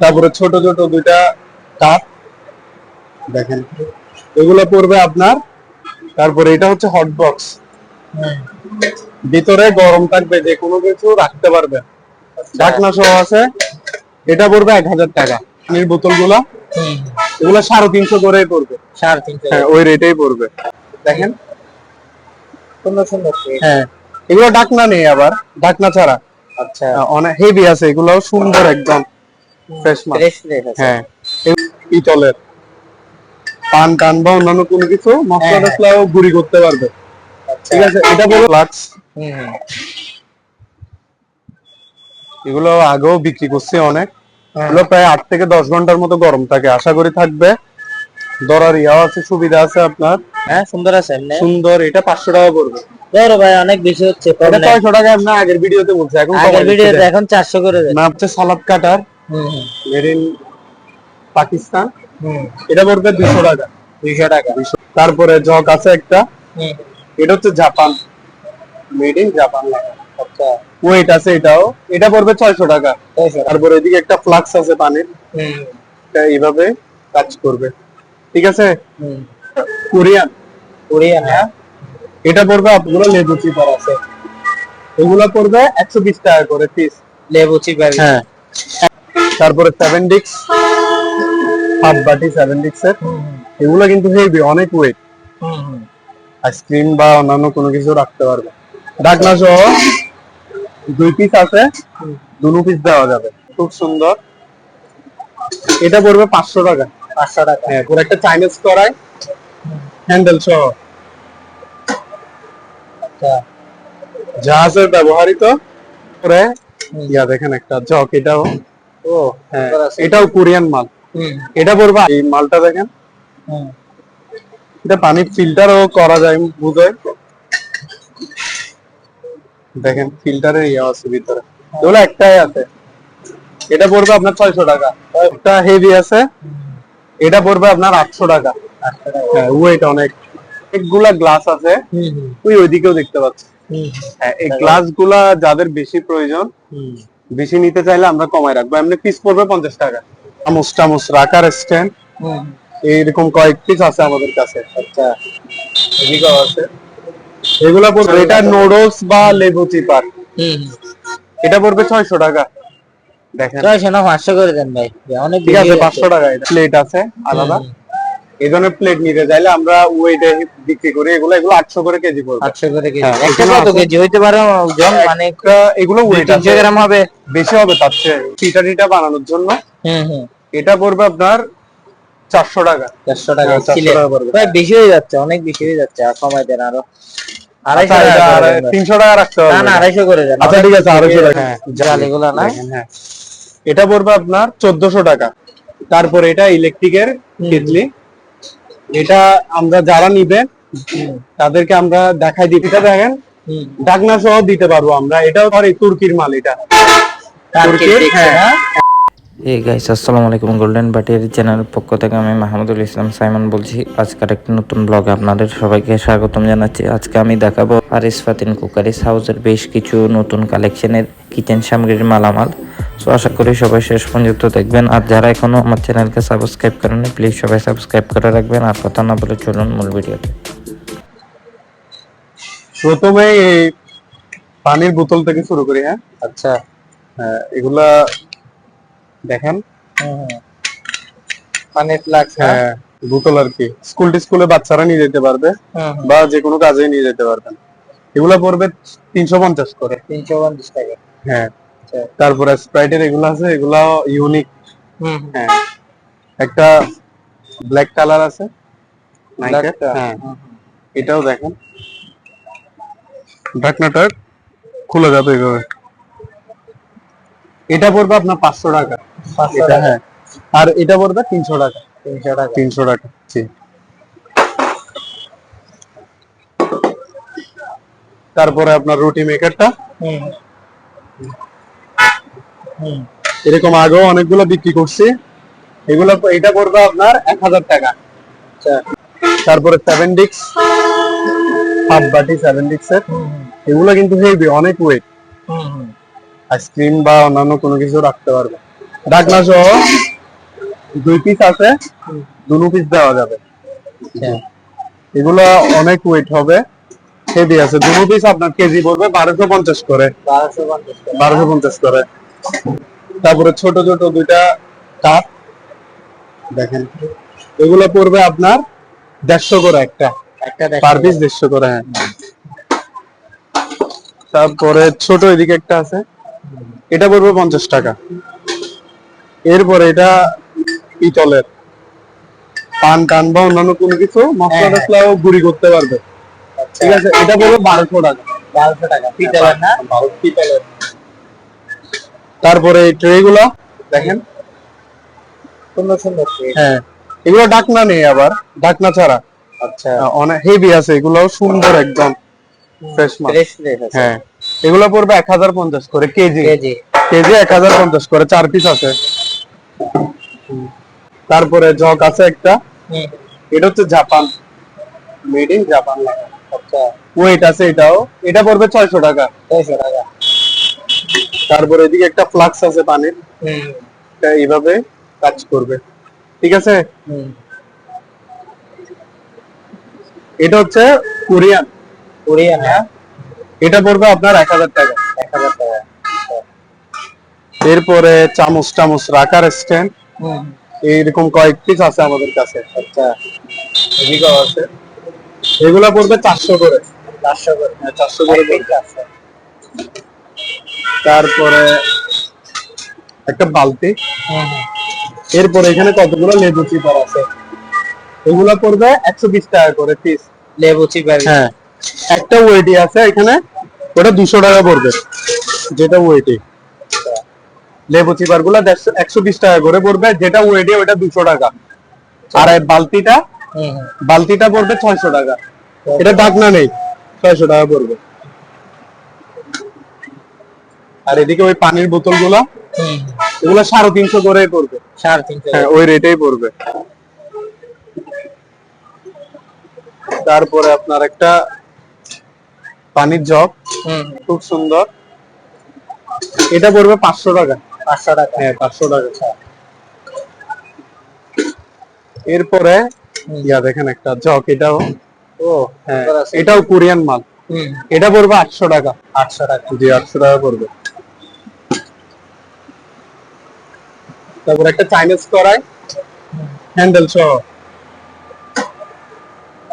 তারপরে ছোট ছোট দুইটা কাপ। দেখেন এগুলো পড়বে আপনার তারপরে এটা হচ্ছে হট বক্স ভিতরে গরম থাকবে যে কোনো কিছু রাখতে পারবে ঢাকনা সহ আছে এটা পড়বে এক হাজার টাকা। পানির বোতলগুলা এগুলো সাড়ে তিনশো করে পড়বে। সাড়ে তিনশো। হ্যাঁ ওই রেটেই পড়বে। দেখেন। সুন্দর সুন্দর হ্যাঁ এগুলো ঢাকনা নেই আবার ঢাকনা ছাড়া। আচ্ছা। অনেক হেভি আছে এগুলো সুন্দর একদম। ফ্রেশ আছে হ্যাঁ পান টান বা অন্যান্য কোনো কিছু মশলা হ্যাঁ, হ্যাঁ। টসলাও গুঁড়ি করতে পারবে। আচ্ছা। ঠিক আছে এটা বলো। হুম এগুলো আগেও বিক্রি করছি অনেক। হ্যাঁ। এগুলো প্রায় আট থেকে দশ ঘণ্টার মতো গরম থাকে আশা করি থাকবে। দরার ইয়াও আছে সুবিধা আছে আপনার। হ্যাঁ সুন্দর আছে সুন্দর এটা পাঁচশো টাকা পড়বে। ধরো ভাই অনেক বেশি হচ্ছে কম ছয়শো টাকা আপনার আগের ভিডিওতে বলছে এখন আগের ভিডিওতে এখন চারশো করে না হচ্ছে salad cutter made in Pakistan এটা পড়বে দুশো টাকা। দুইশো টাকা। তারপরে জগ আছে একটা। এটা হচ্ছে জাপান। মেড ইন জাপান আচ্ছা। ওয়েট আছে এটাও। এটা পড়বে ছয়শো টাকা। তারপরে এদিকে একটা ফ্লাক্স আছে পানির। এইভাবে কাজ করবে। ঠিক আছে? কোরিয়ান। কোরিয়ান হ্যাঁ। এটা পড়বে আপনাগুলো লেবু চিপার আছে। এগুলো পড়বে একশো বিশ টাকা করে পিস লেবু চিপার হ্যাঁ। তারপরে সেভেন ডিক্স হাফ বাটি সেভেন ডিক্স এর হুম হুম এগুলো কিন্তু হেভি অনেক ওয়েট আইসক্রিম বা অন্যান্য কোনো কিছু রাখতে পারবে। ঢাকনা সহ দুই পিস আছে দুটো পিস দেওয়া যাবে। খুব সুন্দর। এটা পড়বে পাঁচশো টাকা। পাঁচশো টাকা। হ্যাঁ পুরো একটা চাইনিজ করাই হ্যান্ডেল সহ। আচ্ছা। জাহাজের ব্যবহৃত করে। ইয়া দেখেন একটা জক এটাও। ও হ্যাঁ এটাও কোরিয়ান মাল। এটা পড়বে এই মালটা দেখেন। এটা পানি ফিল্টারও করা যায় বুঝে দেখেন ফিল্টারের ইয়ে আছে ভিতরে। এগুলো একটাই আছে। এটা পড়বে আপনার ছয়শো টাকা। একটা হেভি আছে। এটা পড়বে আপনার আটশো টাকা। হ্যাঁ ওয়েট অনেক। অনেকগুলা গ্লাস আছে। ওই ওইদিকেও দেখতে পাচ্ছি। হ্যাঁ এই গ্লাসগুলা যাদের বেশি প্রয়োজন বেশি নিতে চাইলে আমরা কমাই রাখব। এমনি পিস পড়বে পঞ্চাশ টাকা। চামচ টামচ রাখার স্ট্যান্ড এইরকম কয়েক পিস আছে আমাদের কাছে। আচ্ছা এদিকেও আছে। এগুলা পড়বে এটা নুডলস বা লেবু চিপার হুম। এটা পড়বে ছয়শো টাকা। দেখেন। ছয়শো না পাঁচশো করে দেন ভাই। অনেক ঠিক আছে পাঁচশো টাকা। এটা প্লেট আছে আলাদা। এই ধরনের প্লেট নিতে চাইলে আমরা ওয়েটে বিক্রি করি। এগুলো এগুলো আটশো করে কেজি পড়বে। আটশো করে কেজি। হ্যাঁ, একটা কত কেজি? হইতে পারে ওজন মানে এগুলো ওয়েট তিনশো গ্রাম হবে। বেশি হবে তার চেয়ে পিঠা টিটা বানানোর জন্য। হুম হুম। এটা পড়বে আপনার চারশো টাকা। চারশো টাকা হ্যাঁ, 400 ছিলে টাকা পড়বে। বেশি হয়ে যাচ্ছে অনেক বেশি হয়ে যাচ্ছে। আর কমাই দেন আরও। আচ্ছা, টাকা। তিনশো রাখতে হবে। না আড়াইশো করে আচ্ছা ঠিক আছে আড়াইশো টাকা। জাল এগুলো না? হ্যাঁ। এটা পড়বে আপনার চোদ্দশো টাকা। তারপর এটা ইলেকট্রিকের কেটলি। এটা আমরা যারা নিবে তাদেরকে আমরা দেখাই দিই। এটা দেখেন ডাকনা সহ দিতে পারব আমরা। এটাও ধর এই তুর্কির মাল এটা। তুর্কির, হ্যাঁ। এই গাইস আসসালামু আলাইকুম গোল্ডেন বাটির চ্যানেল পক্ষ থেকে আমি মাহমুদুল ইসলাম সাইমন বলছি। আজকের একটি নতুন ব্লগে আপনাদের সবাইকে স্বাগতম জানাচ্ছি। আজকে আমি দেখাবো আর ফাতিন কুকারিস হাউসের বেশ কিছু নতুন কালেকশনের কিচেন সামগ্রীর মালামাল। সো আশা করি সবাই শেষ পর্যন্ত দেখবেন। আর যারা এখনও আমার চ্যানেলকে সাবস্ক্রাইব করেনি প্লিজ সবাই সাবস্ক্রাইব করে রাখবেন। আর কথা না বলে চলুন মূল ভিডিওতে। প্রথমে পানির বোতল থেকে শুরু করি হ্যাঁ? আচ্ছা। হ্যাঁ, এগুলা দেখেন। হুম। পানি হ্যাঁ বোতল আর কি। স্কুল টিস্কুলে বাচ্চারা নিয়ে যেতে পারবে বা যে কোনো কাজে নিয়ে যেতে পারবেন এগুলা পড়বে তিনশো পঞ্চাশ করে। তিনশো পঞ্চাশ টাকা। হ্যাঁ। আচ্ছা। তারপরে স্প্রাইটের এগুলো আছে এগুলা ইউনিক। হ্যাঁ। একটা ব্ল্যাক কালার আছে হ্যাঁ। এটাও দেখেন। ঢাকনাটা খুলে যাবে এইভাবে এটা পড়বে আপনার পাঁচশো টাকা। এটা হ্যাঁ আর এটা পড়বে তিনশো টাকা। তিনশো টাকা। তিনশো টাকা জি। তারপরে আপনার রুটি মেকারটা। এরকম আগেও অনেকগুলো বিক্রি করছি। এগুলো এটা পড়বে আপনার এক হাজার টাকা। আচ্ছা। তারপরে সেভেন ডিক্স হাফ বাটি সেভেন ডিক্স এর। হুম। হুম এগুলো কিন্তু হেভি অনেক ওয়েট আইসক্রিম বা অন্যান্য কোনো কিছু রাখতে পারবে। ঢাকনা সহ দুই পিস আছে দুনো পিস দেওয়া যাবে। আচ্ছা এগুলো অনেক ওয়েট হবে হেভি আছে। দুনো পিস আপনার কেজি পড়বে বারোশো পঞ্চাশ করে। বারোশো পঞ্চাশ করে। তারপরে ছোট ছোট দুইটা কাপ। দেখেন এগুলো পড়বে আপনার দেড়শো করে একটা। একটা পার পিস দেড়শো করে হ্যাঁ। তারপরে ছোট এদিকে একটা আছে। এটা পড়বে পঞ্চাশ টাকা। এরপরে এটা পিতলের পান টান বা অন্যান্য কোনো কিছু মশলা হ্যাঁ, হ্যাঁ। টসলাও গুড়ি করতে পারবে। ঠিক আছে এটা পড়বে বারোশো টাকা। বারোশো টাকা পিতলের না? পিতলের তারপরে এই ট্রে গুলা দেখেন। সুন্দর সুন্দর হ্যাঁ এগুলো ডাকনা নেই আবার ডাকনা ছাড়া। আচ্ছা। অনেক হেভি আছে এগুলো সুন্দর একদম। ফ্রেশ মাছ। হ্যাঁ। এগুলো পড়বে এক হাজার পঞ্চাশ করে কেজি। কেজি। কেজি এক হাজার পঞ্চাশ করে চার পিস আছে। তারপরে জগ আছে একটা। এটা হচ্ছে জাপান। মেড ইন জাপান আচ্ছা। ওয়েট আছে এটাও। এটা পড়বে ছয়শো টাকা। ছয়শো টাকা। তারপরে এদিকে একটা ফ্লাক্স আছে পানির। হুম। এইভাবে কাজ করবে। ঠিক আছে? হুম। এটা হচ্ছে কোরিয়ান। কোরিয়ান হ্যাঁ। এটা পড়বে আপনার এক হাজার টাকা। এক হাজার টাকা। এরপরে চামচ টামচ রাখার স্ট্যান্ড। এইরকম কয়েক পিস আছে আমাদের কাছে। আচ্ছা এদিকেও আছে। এগুলা পড়বে চারশো করে। চারশো করে। হ্যাঁ, চারশো করে তারপরে একটা বালতি। এরপরে এখানে কতগুলো লেবু চিপার আছে? এগুলা পড়বে একশো বিশ টাকা করে পিস লেবু চিপার। হ্যাঁ। একটা ওয়েটি আছে এখানে ওটা দুশো টাকা পড়বে যেটা ওয়েটি লেবু চিপারগুলা একশো বিশ টাকা করে পড়বে যেটা ওয়েটি ওটা দুশো টাকা। আর বালতিটা বালতিটা পড়বে ছয়শো টাকা। এটা ডাকনা নেই ছয়শো টাকা পড়বে। আর এদিকে ওই পানির বোতলগুলা হুম। এগুলো সাড়ে তিনশো করে পড়বে। সাড়ে তিনশো হ্যাঁ ওই রেটেই পড়বে। তারপরে আপনার একটা পানির জগ। খুব সুন্দর। এটা পড়বে পাঁচশো টাকা। পাঁচশো টাকা। হ্যাঁ পাঁচশো টাকা। এরপরে ইয়া দেখেন একটা জগ এটাও। ও হ্যাঁ এটাও কোরিয়ান মাল। এটা পড়বে আটশো টাকা। আটশো টাকা। জি আটশো টাকা পড়বে। তারপর একটা চাইনিজ কড়াই হ্যান্ডেল সহ।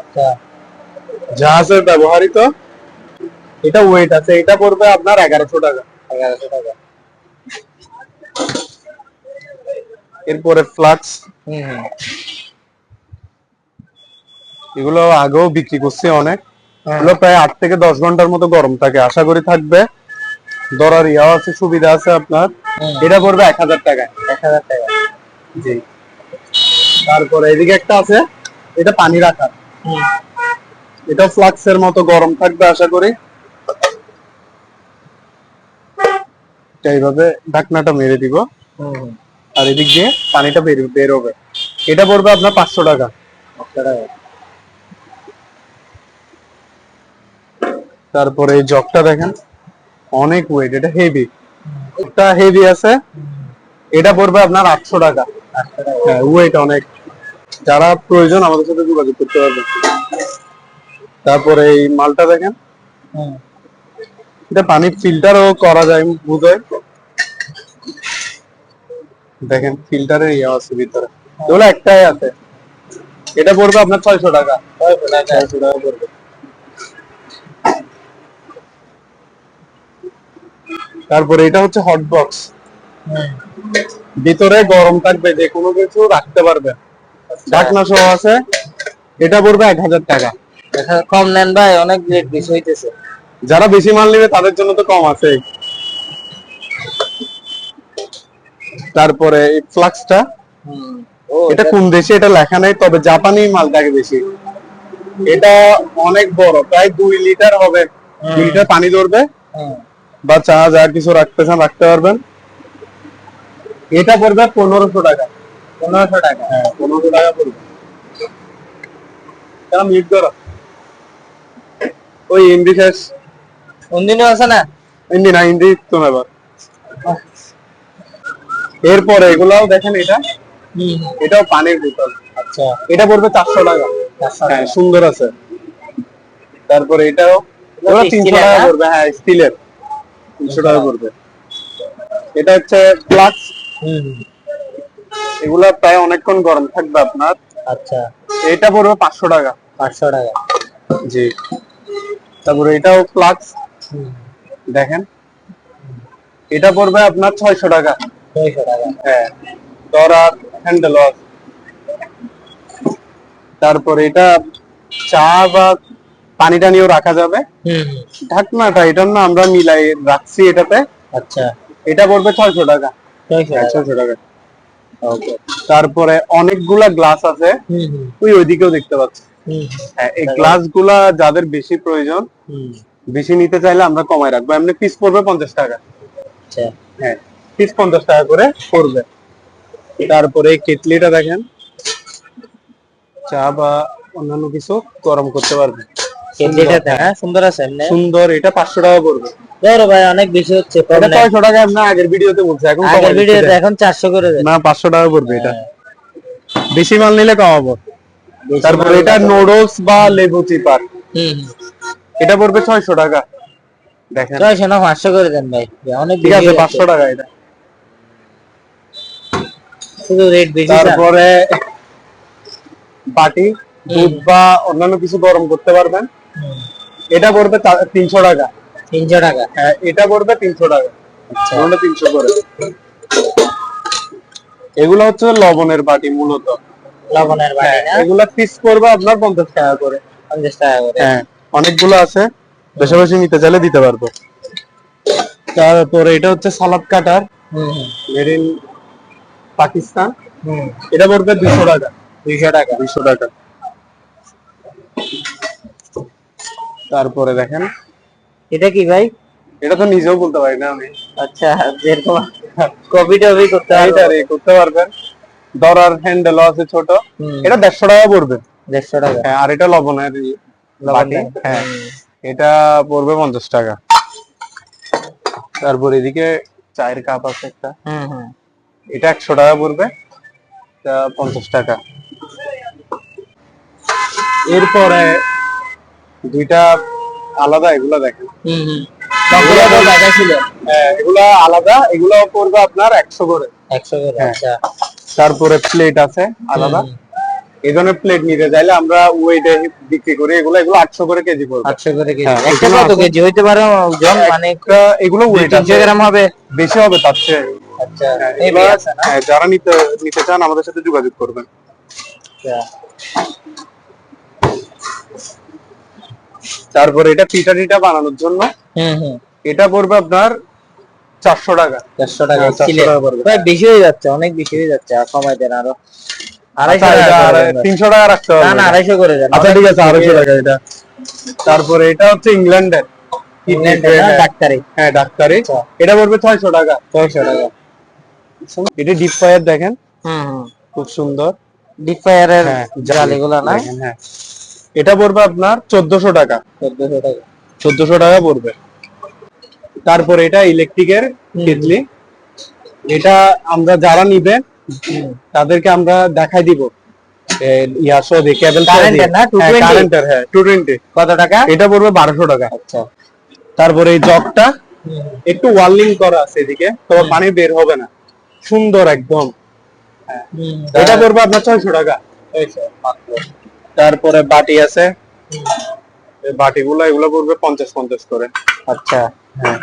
আচ্ছা। জাহাজের ব্যবহৃত এটা ওয়েট আছে এটা পড়বে আপনার এগারোশো টাকা এগারোশো টাকা। এরপরে ফ্লাক্স। হুম এগুলো আগেও বিক্রি করছি অনেক। হ্যাঁ। এগুলো প্রায় আট থেকে দশ ঘণ্টার মতো গরম থাকে আশা করি থাকবে। ধরার ইয়াও আছে সুবিধা আছে আপনার। এটা পড়বে এক হাজার টাকা এক হাজার টাকা জি। তারপরে এদিকে একটা আছে এটা পানি রাখার। হুম। এটা ফ্লাক্সের মতো গরম থাকবে আশা করি। এটা এইভাবে ঢাকনাটা মেরে দিব। আর এদিক দিয়ে পানিটা বের বের হবে। এটা পড়বে আপনার পাঁচশো টাকা। তারপরে এই জগটা দেখেন অনেক ওয়েট এটা হেভি এটা হেভি আছে এটা পড়বে আপনার আটশো টাকা। হ্যাঁ ওয়েট অনেক। যারা প্রয়োজন আমাদের সাথে যোগাযোগ করতে পারবে তারপরে এই মালটা দেখেন। এটা পানি ফিল্টারও করা যায় বুঝে দেখেন ফিল্টারের ইয়ে আছে ভিতরে। এগুলো একটাই আছে। এটা পড়বে আপনার ছয়শো টাকা। ছয়শো টাকা পড়বে। তারপরে এটা হচ্ছে হট বক্স ভিতরে গরম থাকবে, যে কোনো কিছু রাখতে পারবে। ঢাকনা সহ আছে। এটা পড়বে এক হাজার টাকা। কম নেন ভাই, অনেক রেট বেশি হইতেছে। যারা বেশি মাল নেবে তাদের জন্য তো কম আছে। তারপরে এই ফ্লাক্সটা এটা কোন দেশে? এটা লেখা নেই তবে জাপানি মালটাকে বেশি। এটা অনেক বড় প্রায় দুই লিটার হবে। দুই লিটার পানি ধরবে। বা চা যা কিছু রাখতে চান রাখতে পারবেন। এটা পড়বে পনেরোশো টাকা। পনেরোশো টাকা হ্যাঁ পনেরোশো টাকা পড়বে। কেন মিট করো। ওই হিন্দি কোনদিনও আছে না? হিন্দি না হিন্দি তুমি এবার। এরপরে এগুলাও দেখেন এটা। এটাও পানির বোতল। আচ্ছা। এটা পড়বে চারশো টাকা। হ্যাঁ সুন্দর আছে। তারপরে এটাও ওরা তিনশো টাকা পড়বে হ্যাঁ স্টিলের। তিনশো টাকা পড়বে। এটা হচ্ছে হুম। এগুলা প্রায় অনেকক্ষণ গরম থাকবে আপনার। আচ্ছা। এটা পড়বে পাঁচশো টাকা। পাঁচশো টাকা। জি। তারপরে এটাও ফ্লাক্স। হুম দেখেন। এটা পড়বে আপনার ছয়শো টাকা। ছয়শো টাকা। হ্যাঁ হ্যান্ডেল তারপরে এটা চা বা পানি টানিও রাখা যাবে। ঢাকনাটা এটার না আমরা মিলাই রাখছি এটাতে। আচ্ছা। এটা পড়বে ছয়শো টাকা। ছয়শো টাকা। তারপরে অনেকগুলা গ্লাস আছে। ওই ওইদিকেও দেখতে পাচ্ছি। হ্যাঁ এই গ্লাসগুলা যাদের বেশি প্রয়োজন হুম। বেশি নিতে চাইলে আমরা কমায় রাখব। এমনি পিস পড়বে পঞ্চাশ টাকা। আচ্ছা। হ্যাঁ পিস পঞ্চাশ টাকা করে পড়বে। তারপরে কেটলিটা দেখেন। চা বা অন্যান্য কিছু গরম করতে পারবে। হ্যাঁ সুন্দর আছে সুন্দর এটা পাঁচশো টাকা পড়বে। ধরো ভাই অনেক বেশি হচ্ছে ছয়শো টাকা আগের ভিডিওতে বলছি এখন আগের ভিডিওতে এখন চারশো করে না পাঁচশো টাকা পড়বে এটা। বেশি মাল নিলে কমাবো। তারপরে এটা। নুডলস বা লেবু চিপার। এটা পড়বে ছয়শো টাকা। দেখেন। ছয়শো না পাঁচশো করে দেন ভাই। অনেক ঠিক আছে পাঁচশো। টাকা এটা শুধু রেট বেশি তারপরে বাটি দুধ বা অন্যান্য কিছু গরম করতে পারবেন। এটা পড়বে তিনশো টাকা। তিনশো টাকা। হ্যাঁ এটা পড়বে তিনশো টাকা। আচ্ছা। দুটো তিনশো করে। এগুলো হচ্ছে লবণের বাটি মূলত। লবণের বাটি হ্যাঁ এগুলা পিস করবে আপনার পঞ্চাশ টাকা করে। পঞ্চাশ টাকা করে। হ্যাঁ। অনেকগুলো আছে। বেশি বেশি নিতে চাইলে দিতে পারব। তারপরে এটা হচ্ছে salad cutter. Made in Pakistan. এটা পড়বে দুশো টাকা। দুইশো টাকা। দুশো টাকা। তারপরে দেখেন। এটা কি ভাই? এটা তো নিজেও বলতে পারি না আমি। আচ্ছা যেরকম কপি টপি করতে হবে এইটা রে করতে পারবেন। দরার হ্যান্ডেল আছে ছোট। এটা দেড়শো টাকা পড়বে। দেড়শো টাকা। হ্যাঁ আর এটা লবণের বাটি? হ্যাঁ। এটা পড়বে পঞ্চাশ টাকা। তারপর এদিকে চায়ের কাপ আছে একটা। হুম হুম। এটা একশো টাকা পড়বে। এটা পঞ্চাশ টাকা। এরপরে দুইটা আলাদা এগুলা দেখেন। ছিল। হ্যাঁ এগুলা আলাদা। এগুলো পড়বে আপনার একশো করে। একশো করে হ্যাঁ। আচ্ছা। তারপরে প্লেট আছে আলাদা। এই ধরনের প্লেট নিতে চাইলে আমরা ওয়েটে বিক্রি করি। এগুলো এগুলো আটশো করে কেজি পড়বে। আটশো করে কেজি। হ্যাঁ, একটা কত কেজি? হইতে পারে ওজন মানে এগুলো ওয়েট তিনশো গ্রাম হবে। বেশি হবে তার চেয়ে। আচ্ছা হ্যাঁ, হ্যাঁ, যারা নিতে নিতে চান আমাদের সাথে যোগাযোগ করবেন। আচ্ছা। তারপরে এটা পিঠা টিটা বানানোর জন্য। হুম হুম। এটা পড়বে আপনার চারশো টাকা। চারশো টাকা 400 ছিলে টাকা পড়বে। ভাই বেশি হয়ে যাচ্ছে অনেক বেশি হয়ে যাচ্ছে। আর কমাই দেন আরও। আচ্ছা। তিনশো টাকা রাখতে হবে। না আড়াইশো করে দেন। আচ্ছা ঠিক আছে আড়াইশো টাকা এটা। তারপরে এটা হচ্ছে ইংল্যান্ডের। ইংল্যান্ডে হ্যাঁ, ডাক্তারি। হ্যাঁ ডাক্তারি। আচ্ছা। এটা পড়বে ছয়শো টাকা। ছয়শো টাকা। এটা ডিপ ফায়ার দেখেন। হুম হুম। খুব সুন্দর। ডিপ ফায়ারের হ্যাঁ জাল এগুলো না? হ্যাঁ। এটা পড়বে আপনার চোদ্দশো টাকা। চোদ্দশো টাকা। চোদ্দশো টাকা পড়বে। তারপরে এটা ইলেকট্রিকের কেটলি। এটা আমরা যারা নিবে তাদেরকে আমরা দেখাই দিব। ইয়া সহ দিয়ে কেবল না? 220? হ্যাঁ। টোয়েন্টি কত টাকা? এটা পড়বে টাকা। আচ্ছা। তারপরে এই জগটা একটু ওয়ার্লিং করা আছে এদিকে। তো পানি বের হবে না। সুন্দর একদম। এটা পড়বে আপনার ছয়শো টাকা। তারপরে বাটি আছে। বাটিগুলো এগুলো পড়বে পঞ্চাশ পঞ্চাশ করে। আচ্ছা। হ্যাঁ।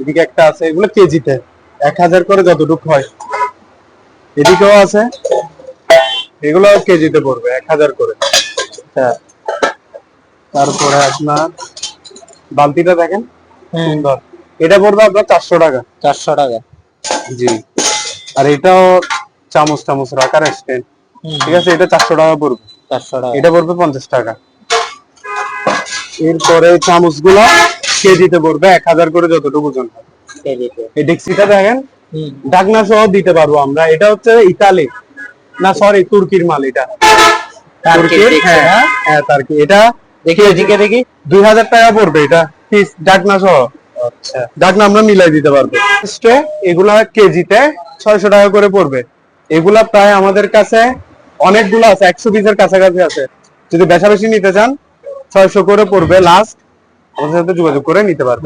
এদিকে একটা আছে এগুলো কেজিতে। এক হাজার করে যতটুকু হয়। এদিকেও আছে। এগুলো কেজিতে পড়বে এক হাজার করে। আচ্ছা তারপরে আপনার বালতিটা দেখেন সুন্দর। এটা পড়বে আপনার চারশো টাকা। চারশো টাকা। জি। আর এটাও চামচ টামচ রাখার স্ট্যান্ড। ঠিক আছে এটা চারশো টাকা পড়বে। চারশো টাকা। এটা পড়বে পঞ্চাশ টাকা। এরপরে চামচগুলো কেজিতে পড়বে এক হাজার করে যতটুকু ওজন হয়। কেজিতে। এই ডেক্সিটা দেখেন ঢাকনা সহ দিতে পারব আমরা। এটা হচ্ছে ইতালি। না সরি তুর্কির মাল এটা। তুর্কির? হ্যাঁ হ্যাঁ? তার্কি। এটা দেখি এদিকে দেখি। দুই হাজার টাকা পড়বে এটা। পিস ঢাকনা সহ। আচ্ছা। ডাকনা আমরা মিলাই দিতে পারব। এগুলা কেজিতে ছয়শো টাকা করে পড়বে। এগুলা প্রায় আমাদের কাছে অনেকগুলো আছে একশো পিসের কাছাকাছি আছে। যদি বেশা বেশি নিতে চান ছয়শো করে পড়বে লাস্ট আমাদের সাথে যোগাযোগ করে নিতে পারবে।